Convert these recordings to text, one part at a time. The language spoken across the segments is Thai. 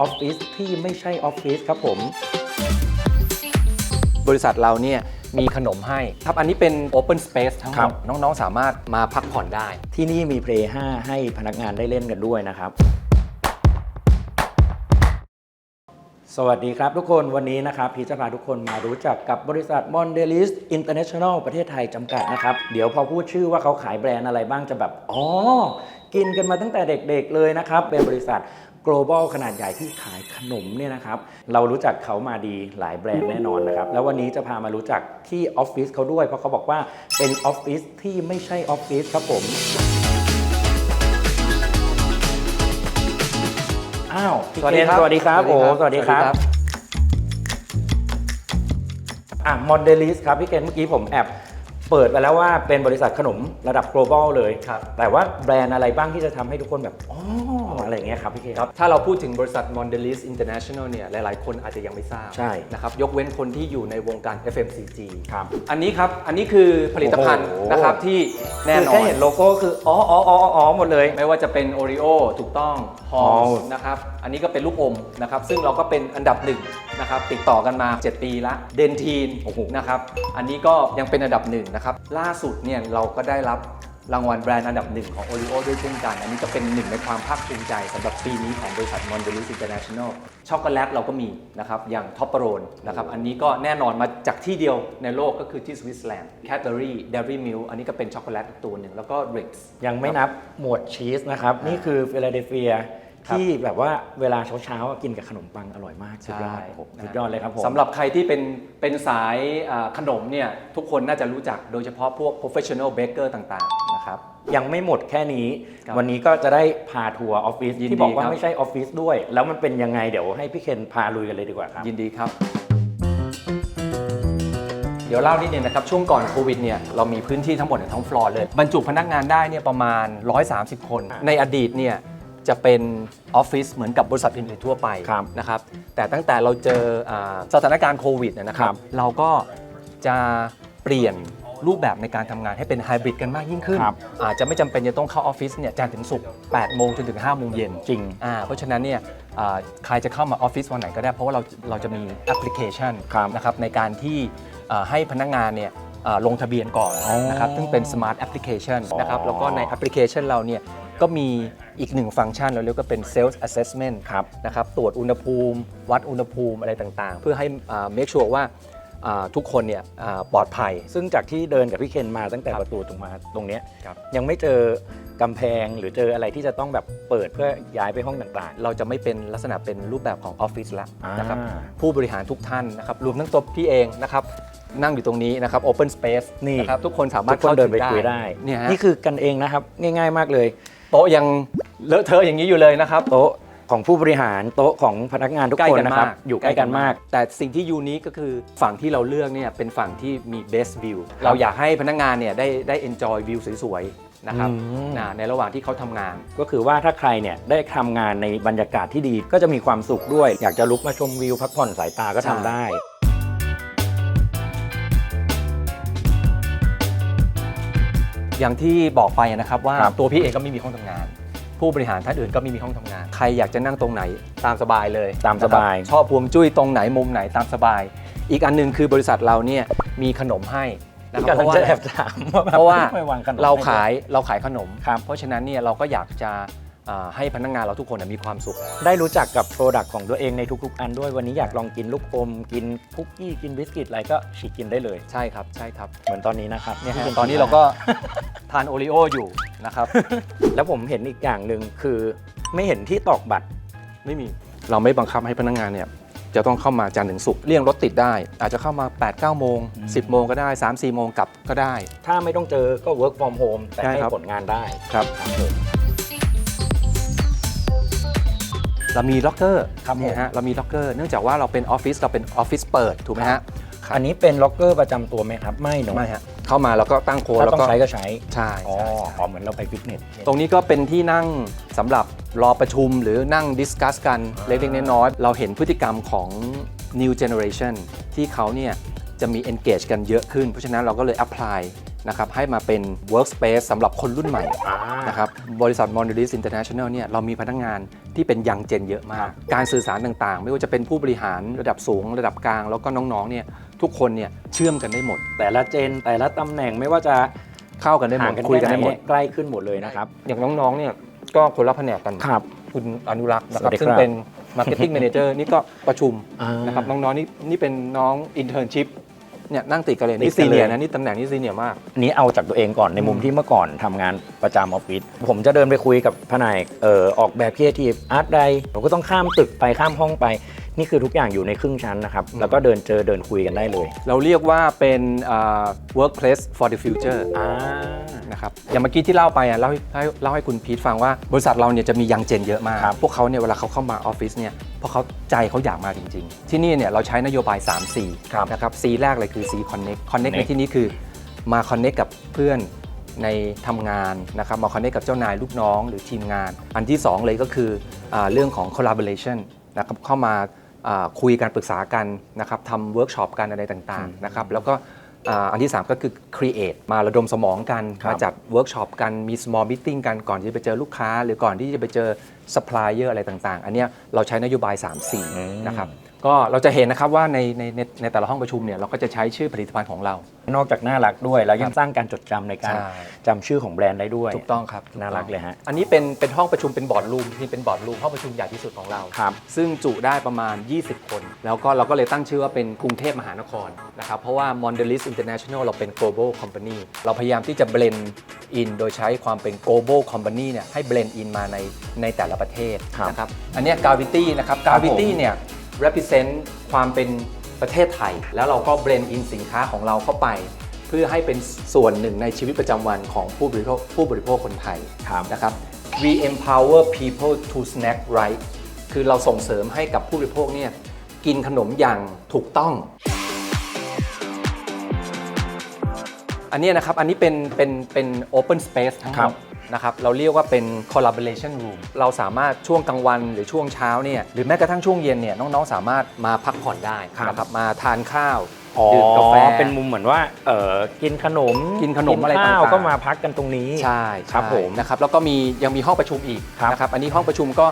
ออฟฟิศที่ไม่ใช่ออฟฟิศครับผม บริษัทเราเนี่ยมีขนมให้ครับอันนี้เป็น Open Space ทั้งหครัมบดน้องๆ สามารถมาพักผ่อนได้ ที่นี่มีเพลย์5ให้พนักงานได้เล่นกันด้วยนะครับ สวัสดีครับทุกคนวันนี้นะครับ พีชจะพาทุกคนมารู้จักกับบริษัท m o n d e l i s International ประเทศไทยจำกัดนะครับ เดี๋ยวพอพูดชื่อว่าเขาขายแบรนด์อะไรบ้างจะแบบ อ๋อ กินกันมาตั้งแต่เด็กๆเลยนะครับ เป็นบริษัท global ขนาดใหญ่ที่ขายขนมเนี่ยนะครับ เรารู้จักเขามาดีหลายแบรนด์แน่นอนนะครับ แล้ววันนี้จะพามารู้จักที่ออฟฟิศเขาด้วย เพราะเขาบอกว่าเป็นออฟฟิศที่ไม่ใช่ออฟฟิศครับผม อ้าวพี่สวัสดีเคนครับสวัสดีครับโอ้สวัสดีครับ อะ m o n d e l i s ครับพี่เคนเมื่อกี้ผมแอบ เปิดไปแล้วว่าเป็นบริษัทขนมระดับ global เลย ครับ แต่ว่าแบรนด์อะไรบ้างที่จะทำให้ทุกคนแบบอ๋ออะไรอย่างเงี้ยครับพี่เคนครับ ถ้าเราพูดถึงบริษัท Mondelez International เนี่ย หลายๆ คนอาจจะยังไม่ทราบใช่นะครับ ยกเว้นคนที่อยู่ในวงการ FMCG ครับอันนี้ครับ อันนี้คือผลิตภัณฑ์โอ้โห นะครับที่แน่นคืออแค่นเห็นโลโก้คืออ๋ออ๋ออ๋ออ๋อหมดเลย ไม่ว่าจะเป็น Oreo ถูกต้อง Halls Halls นะครับ อันนี้ก็เป็นลูกอมนะครับ ซึ่งเราก็เป็นอันดับหนึ่งนะครับ ติดต่อกันมา 7 ปีละ เดนทีนโอ้โหนะครับ อันนี้ก็ยังเป็นอันดับหนึ่งนะครับ ล่าสุดเนี่ยเราก็ได้รับรางวัลแบรนด์อันดับหนึ่งของ Oreo ด้วยเช่นกัน อันนี้ก็เป็นหนึ่งในความภาคภูมิใจสำหรับปีนี้ของบริษัท Mondelez International ช็อกโกแลตเราก็มีนะครับ อย่างท็อปเปอร์โรนนะครับ อันนี้ก็แน่นอนมาจากที่เดียวในโลกก็คือที่สวิตเซอร์แลนด์ Cadbury Dairy Milk อันนี้ก็เป็นช็อกโกแลตอีกตัวหนึ่งแล้วก็ Ritz ยังไม่นับหมวดชีสนะครับ นี่คือฟิลาเดลเฟียครับ ที่แบบว่าเวลาเช้าๆกินกับขนมปังอร่อยมากสุดยอดโอ้โหสุดยอดเลยครับผมสำหรับใครที่เป็นเป็นสายอ่าขนมเนี่ยทุกคนน่าจะรู้จักโดยเฉพาะพวก professional baker ต่างๆนะครับยังไม่หมดแค่นี้ครับวันนี้ก็จะได้พาทัวร์ออฟฟิศยินดีที่บอกว่าครับไม่ใช่ออฟฟิศด้วย แล้วมันเป็นยังไงเดี๋ยวให้พี่เคนพาลุยกันเลยดีกว่าครับยินดีครับ เดี๋ยวเล่านิดนึงนะครับ ช่วงก่อนโควิดเนี่ยเรามีพื้นที่ทั้งหมดในท้องฟลอร์เลย บรรจุพนักงานได้เนี่ยประมาณ 130 คนอ่าในอดีตเนี่ย จะเป็นออฟฟิศเหมือนกับบริษัทอื่นๆทั่วไปครับนะครับ แต่ตั้งแต่เราเจออาสถานการณ์โควิดเนี่ยนะครัครับ บ เราก็จะเปลี่ยนรูปแบบในการทำงานให้เป็นไฮบริดกันมากยิ่งขึ้น ครับ อาจจะไม่จำเป็นจะต้องเข้าออฟฟิศเนี่ยจันทร์ถึงศุกร์8โมงจนถึง5โมงเย็น จริง อ่าเพราะฉะนั้นเนี่ยอ่าใครจะเข้ามาออฟฟิศวันไหนก็ได้ เพราะว่าเราเราจะมีแอปพลิเคชันครับนะครับในการที่อ่าให้พนักงานเนี่ยอ่าลงทะเบียนก่อนอ๋อนะครับซึ่งเป็น Smart Application นะครับอ๋อแล้วก็ในแอปพลิเคชันเราเนี่ย ก็มีอีกหนึ่งฟังก์ชันเราเรียกว่าเป็น Sales Assessment ครับนะครับตรวจอุณหภูมิ วัดอุณหภูมิอะไรต่างๆ เพื่อให้อ่า make sure ว่าอ่าทุกคนเนี่ยอ่าปลอดภัย ซึ่งจากที่เดินกับพี่เคนมาตั้งแต่ประตูตรงมาตรงเนี้ยครับยังไม่เจอกำแพงหรือเจออะไรที่จะต้องแบบเปิดเพื่อย้ายไปห้องต่างเราจะไม่เป็นลักษณะเป็นรูปแบบของออฟฟิศแล้วนะครับอ่าผู้บริหารทุกท่านนะครับรวมทั้งตัวพี่เองนะครับนั่งอยู่ตรงนี้นะครับ Open Space นี่นะครับทุกคนสาๆมารทุถกคนเข้าเดิถึนงไปได้คุยได้เนี่ยฮะนี่คือกันเองนะครับง่าย ๆ มากเลย โต๊ะยังเลอะเทอะอย่างนี้อยู่เลยนะครับ โต๊ะของผู้บริหารโต๊ะของพนักงานทุกใกล้คนกันนะครับมากอยู่ใกล้กันมาก แต่สิ่งที่ยูนิคก็คือฝั่งที่เราเลือกเนี่ยเป็นฝั่งที่มี best view เราอยากให้พนักงานเนี่ยได้ได้ enjoy view สวยๆนะครับอืมนะในระหว่างที่เขาทำงาน ก็คือว่าถ้าใครเนี่ยได้ทำงานในบรรยากาศที่ดีก็จะมีความสุขด้วย อยากจะลุกมาชมวิวพักผ่อนสายตาก็ทำใช่ได้ อย่างที่บอกไปนะครับว่าครับ ตัวพี่เองก็ไม่มีห้องทำงาน ผู้บริหารท่านอื่นก็ไม่มีห้องทำงาน ใครอยากจะนั่งตรงไหนตามสบายเลยตามสบาย นะครับชอบพวงจุ้ยตรงไหนมุมไหนตามสบาย อีกอันหนึงคือบริษัทเราเนี่ยมีขนมให้นะครับกำลังเพราะว่า จะแอบถามว่าแบบเพราะว่าไม่วางขนมเราให้ขายเราขายขนม ครับ เพราะฉะนั้นเนี่ยเราก็อยากจะอ่า ให้พนักงานเราทุกคนนะมีความสุข ได้รู้จักกับโปรดักต์ของตัวเองในทุกๆ อันด้วยวันนี้อยากลองกินลูกอมกินคุกกี้กินบิสกิตอะไรก็ฉีกกินได้เลยใช่ครับใช่ครับ เหมือนตอนนี้นะครับเนี่ยที่ฮะตอนนี้เราก็ทานโอริโออยู่นะครับ แล้วผมเห็นอีกอย่างหนึ่งคือไม่เห็นที่ตอกบัตรไม่มีเราไม่บังคับให้พนักงานเนี่ยจะต้องเข้ามาจันทร์ถึงศุกร์เลี่ยงรถติดได้ อาจจะเข้ามา 8 9 โมงอืม10 โมงก็ได้ 3 4 โมงกลับก็ได้ ถ้าไม่ต้องเจอก็ work from home แต่ใช่ให้ครับผลงานได้ครับครับ เรามีล็อกเกอร์ครับผม เนี่ยฮะเรามีล็อกเกอร์เนื่องจากว่าเราเป็นออฟฟิศเราเป็นออฟฟิศเปิดถูกไหมฮะอันนี้เป็นล็อกเกอร์ประจำตัวไหมครับ ไม่เนอะไม่ฮะเข้ามาเราก็ตั้งโค้ดถ้าแล้วต้องก็ใช้ก็ใช้ใช่อ๋อใช่ใช่ อ๋อเหมือนเราไปฟิตเนส ตรงนี้ก็เป็นที่นั่งสำหรับรอประชุมหรือนั่งดิสคัสกันอ่า เล็กๆน้อยๆเราเห็นพฤติกรรมของ new generation ที่เขาเนี่ยจะมี engage กันเยอะขึ้น เพราะฉะนั้นเราก็เลย apply นะครับให้มาเป็น workspace สำหรับคนรุ่นใหม่นะครับบริษัท m o n d e l i s International เนี่ยเรามีพนักงาน ที่เป็นยังเจนเยอะมาก การสื่อสารต่างๆ ไม่ว่าจะเป็นผู้บริหารระดับสูง ระดับกลาง แล้วก็น้องๆเนี่ยทุกคนเนี่ยเชื่อมกันได้หมด แต่ละเจนแต่ละตำแหน่งไม่ว่าจะเข้ากันได้หมห่าดงกันคุยกันได้หมดใกล้ขึ้นหมดเลยนะครับ อย่างน้องๆเนี่ยก็คนละแผนกกันครับคุณอนุรักษ์นะคสวัรับสดีครับซึ่งเป็น Marketing Manager นี่ก็ประชุมอ่านนะครับน้องๆนี่นี่เป็นน้อง Internship เนี่ยนั่งติดกันเลยตินี่ดกัซีนเลยเนียนะนี่ตำแหน่งนี่ซีเนียมาก อันนี้เอาจากตัวเองก่อนในมุมที่เมื่อก่อนทำงานประจำออฟฟิศผมจะเดินไปคุยกับแผนกเอ่อออกแบบครีเอทีฟอาร์ตใดผมก็ต้องข้ามตึกไปข้ามห้องไป นี่คือทุกอย่างอยู่ในครึ่งชั้นนะครับ แล้วก็เดินเจอเดินคุยกันได้เลย เราเรียกว่าเป็นอ่า workplace for the future อ่านะครับอย่างเมื่อกี้ที่เล่าไปอะเล่าให้เล่าให้เล่าให้คุณพีทฟังว่าบริษัทเราเนี่ยจะมียังเจนเยอะมากครับพวกเขาเนี่ยเวลาเขาเข้ามาออฟฟิศเนี่ยเพราะเขาใจเขาอยากมาจริง ๆ ที่นี่เนี่ยเราใช้นโยบาย 3 C ครับนะครับ C แรกเลยคือ C Connect Connect ใน Connect ที่นี้คือมา Connect กับเพื่อนในทำงานนะครับมา Connect กับเจ้านายลูกน้องหรือทีมงาน อันที่ 2 เลยก็คืออาเรื่องของ collaboration นะครับเข้ามาอ่า คุยกันปรึกษากันนะครับทำเวิร์กช็อปกันอะไรต่างๆนะครับแล้วก็อ่าอันที่ 3 ก็คือ create มาระดมสมองกันครับมาจัดเวิร์กช็อปกัน มี small meeting กันก่อนที่จะไปเจอลูกค้า หรือก่อนที่จะไปเจอ supplier อะไรต่างๆ อันเนี้ยเราใช้นโยบาย 3-4 นะครับ ก็เราจะเห็นนะครับว่าในในในในแต่ละห้องประชุมเนี่ยเราก็จะใช้ชื่อผลิตภัณฑ์ของเรา นอกจากน่ารักด้วยแล้วยังสร้างการจดจำในการใช่ จำชื่อของแบรนด์ได้ด้วย ถูกต้องครับน่ารักเลยฮะ อันนี้เป็นเป็นห้องประชุมเป็นบอร์ดรูมที่เป็นบอร์ดรูมห้องประชุมใหญ่ที่สุดของเรา ครับ ซึ่งจุได้ประมาณ 20 คน แล้วก็เราก็เลยตั้งชื่อว่าเป็นกรุงเทพมหานครนะครับ เพราะว่า Mondelez International เราเป็น global company เราพยายามที่จะ blend in โดยใช้ความเป็น global company เนี่ยให้ blend in มาในในแต่ละประเทศครับนะครับ อันเนี้ย Gravity นะครับ Gravity เนี่ย represent ความเป็นประเทศไทย แล้วเราก็ blend in สินค้าของเราเข้าไป เพื่อให้เป็นส่วนหนึ่งในชีวิตประจำวันของผู้บริโภคผู้บริโภคคนไทยครับนะครับ we empower people to snack right คือเราส่งเสริมให้กับผู้บริโภคเนี่ยกินขนมอย่างถูกต้อง อันเนี้ยนะครับ อันนี้เป็นเป็นเป็น open space ทั้งหครัมบด นะครับเราเรียกว่าเป็น collaboration room เราสามารถช่วงกลางวันหรือช่วงเช้าเนี่ยหรือแม้กระทั่งช่วงเย็นเนี่ยน้องๆ สามารถมาพักผ่อนได้ครับนะครับมาทานข้าวอ๋อดื่มกาแฟเป็นมุมเหมือนว่าเออกินขนมกินขนมอะไรข้าวต่างๆก็มาพักกันตรงนี้ใช่ครับใช่ผมนะครับแล้วก็มียังมีห้องประชุมอีกครับนะครับอันนี้ห้องประชุมก็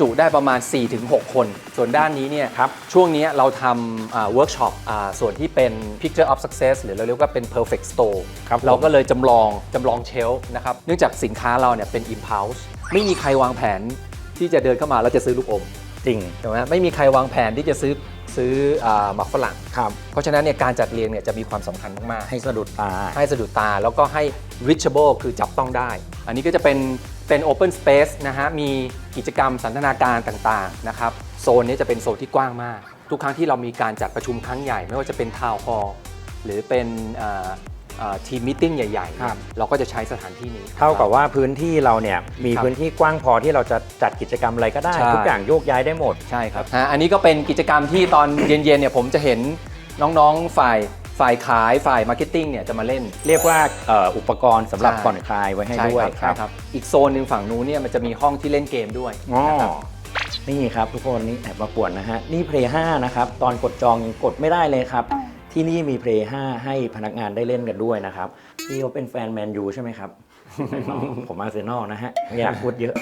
จุได้ประมาณ 4-6 คน ส่วนด้านนี้เนี่ยครับช่วงนี้เราทำเวิร์กช็อปส่วนที่เป็น Picture of Success หรือเราเรียกว่าเป็น Perfect Store ครับผมเราก็เลยจำลองจำลองเชลฟ์นะครับเนื่องจากสินค้าเราเนี่ยเป็น Impulse ไม่มีใครวางแผนที่จะเดินเข้ามาแล้วจะซื้อลูกอม จริงถูกไหมไม่มีใครวางแผนที่จะซื้อซื้ออาหมักฝรั่งครับเพราะฉะนั้นเนี่ยการจัดเรียงเนี่ยจะมีความสำคัญมาก ๆ ให้สะดุดตา ให้สะดุดตาแล้วก็ให้ reachable คือจับต้องได้ อันนี้ก็จะเป็น เป็น open space นะฮะ มีกิจกรรมสันทนาการต่างๆนะครับ โซนนี้จะเป็นโซนที่กว้างมาก ทุกครั้งที่เรามีการจัดประชุมครั้งใหญ่ ไม่ว่าจะเป็นทาวน์ฮอลหรือเป็นทีมมิ팅ใหญ่ๆครับเราก็จะใช้สถานที่นี้ เท่ากับว่าพื้นที่เราเนี่ยมีครับพื้นที่กว้างพอที่เราจะจัดกิจกรรมอะไรก็ได้ ใช่ ทุกอย่างโยกย้ายได้หมด ใช่ครับฮะอันนี้ก็เป็นกิจกรรมที่ตอน เย็นๆเนี่ยผมจะเห็นน้องๆฝ่าย ฝ่ายขายฝ่ายมาร์เก็ตติ้งเนี่ยจะมาเล่น เรียกว่าเอ่ออุปกรณ์สำหรับใช่ ผ่อนคลายไว้ให้ใช่ด้วยครับใช่ครับ อีกโซนหนึ่งฝั่งนู้นเนี่ยมันจะมีห้องที่เล่นเกมด้วยอ๋อนะครับ นี่ครับทุกคนนี่แอบมาปวดนะฮะ นี่เพลย์5นะครับ ตอนกดจองยังกดไม่ได้เลยครับ ที่นี่มีเพลย์5ให้พนักงานได้เล่นกันด้วยนะครับ พี่เขาเป็นแฟนแมนยูใช่ไหมครับ ผมอาร์เซนอลนะฮะไม่อยากพูดเยอะ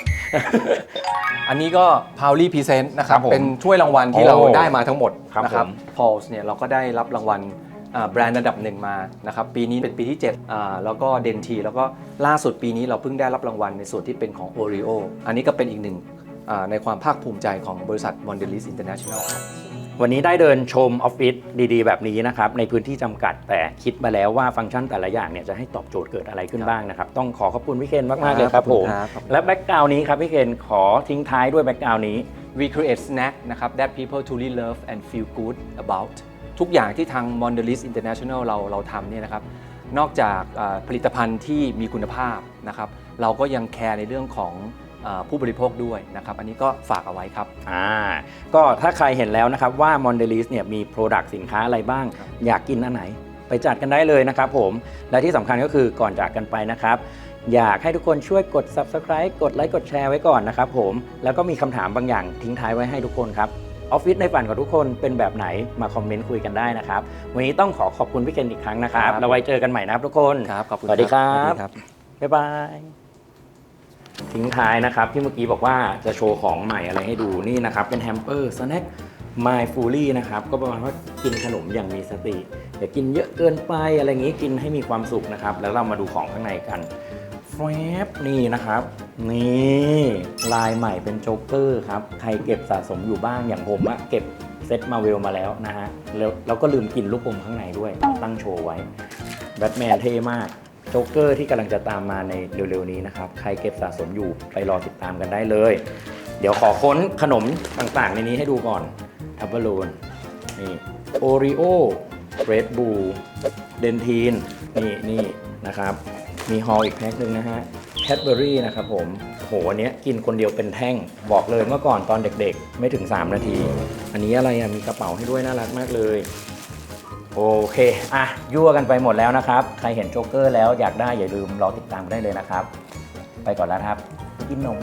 อันนี้ก็ p o w l y Present นะครัครับบผมเป็นถ้วยรางวัลที่โอ้เราได้มาทั้งหมดครับนะครับ ผม Pulse เนี่ยเราก็ได้รับรางวัลอ่า แบรนด์ระดับหนึ่งมานะครับปีนี้เป็นปีที่7อ่าแล้วก็เดนทีแล้วก็ล่าสุดปีนี้เราเพิ่งได้รับรางวัลในส่วนที่เป็นของ Oreo อันนี้ก็เป็นอีกหนึ่งอ่าในความภาคภูมิใจของบริษัท Mondelez International ครับวันนี้ได้เดินชมออฟฟิศดีๆ แบบนี้นะครับ ในพื้นที่จำกัดแต่คิดมาแล้วว่าฟังก์ชันแต่ละอย่างเนี่ยจะให้ตอบโจทย์เกิดอะไรขึ้นบ้างนะครับ ต้องขอขอบคุณพี่เคนมาก ๆ เลยครับขอบผคุณมครับขอบคุณและแบ็กกราวนี้ครับพี่เคนขอทิ้งท้ายด้วยแบ็กกราวนี้ We create snack นะครับ that people truly love and feel good about ทุกอย่างที่ทาง Mondelez International เราเราทำเนี่ยนะครับนอกจากเอ่อผลิตภัณฑ์ที่มีคุณภาพนะครับ เราก็ยังแคร์ในเรื่องของเออผู้บริโภคด้วยนะครับ อันนี้ก็ฝากเอาไว้ครับอ่าก็ถ้าใครเห็นแล้วนะครับว่า m o n d e l i s เนี่ยมี Product สินค้าอะไรบ้าง อยากกินอันไหน ไปจัดกันได้เลยนะครับผม และที่สำคัญก็คือก่อนจากกันไปนะครับ อยากให้ทุกคนช่วยกด Subscribe กดไลค์กดแชร์ไว้ก่อนนะครับผมแล้วก็มีคำถามบางอย่างทิ้งท้ายไว้ให้ทุกคนครับ ออฟฟิศในฝันของทุกคนเป็นแบบไหนมาคอมเมนต์คุยกันได้นะครับ วันนี้ต้องขอขอบคุณพี่เคนอีกครั้งนะครับครับเราไว้เจอกันใหม่นะครับทุกคนครับขอบคุณสวัสดีครับสวัสดีครับ บ๊ายบายทิ้งท้ายนะครับที่เมื่อกี้บอกว่าจะโชว์ของใหม่อะไรให้ดูนี่นะครับ เป็นแฮมเปอร์สแน็ค My f u l l y นะครับ ก็ประมาณว่ากินขนมอย่างมีสติอย่ากินเยอะเกินไปอะไรอย่างนี้กินให้มีความสุขนะครับ แล้วเรามาดูของข้างในกัน แฟบนี่นะครับ นี่ลายใหม่เป็นโจ๊กเกอร์ครับ ใครเก็บสะสมอยู่บ้างอย่างผมอะเก็บเซตมาเวลมาแล้วนะฮะแล้วแล้วก็ลืมกินลูกอมข้างในด้วย ตั้งโชว์ไว้แบทแมนเท่มากโจ๊กเกอร์ที่กำลังจะตามมาในเร็วๆนี้นะครับ ใครเก็บสะสมอยู่ไปรอติดตามกันได้เลย เดี๋ยวขอค้นขนมต่างๆ ในนี้ให้ดูก่อนทับเบิลนนี่โอริโอเรดบูเดนทีนนี่นี่นะครับ มีฮอลอีกแพ็คหนึ่งนะฮะแคดเบอรี่นะครับผมโหอันเนี้ยกินคนเดียวเป็นแท่ง บอกเลยเมื่อก่อนตอนเด็กๆ ไม่ถึง 3 นาที อันนี้อะไรอะ มีกระเป๋าให้ด้วยน่ารักมากเลย โอเค อะ ยั่วกันไปหมดแล้วนะครับ ใครเห็นโจ๊กเกอร์แล้วอยากได้อย่าลืมรอติดตามได้เลยนะครับ ไปก่อนแล้วครับ กินนม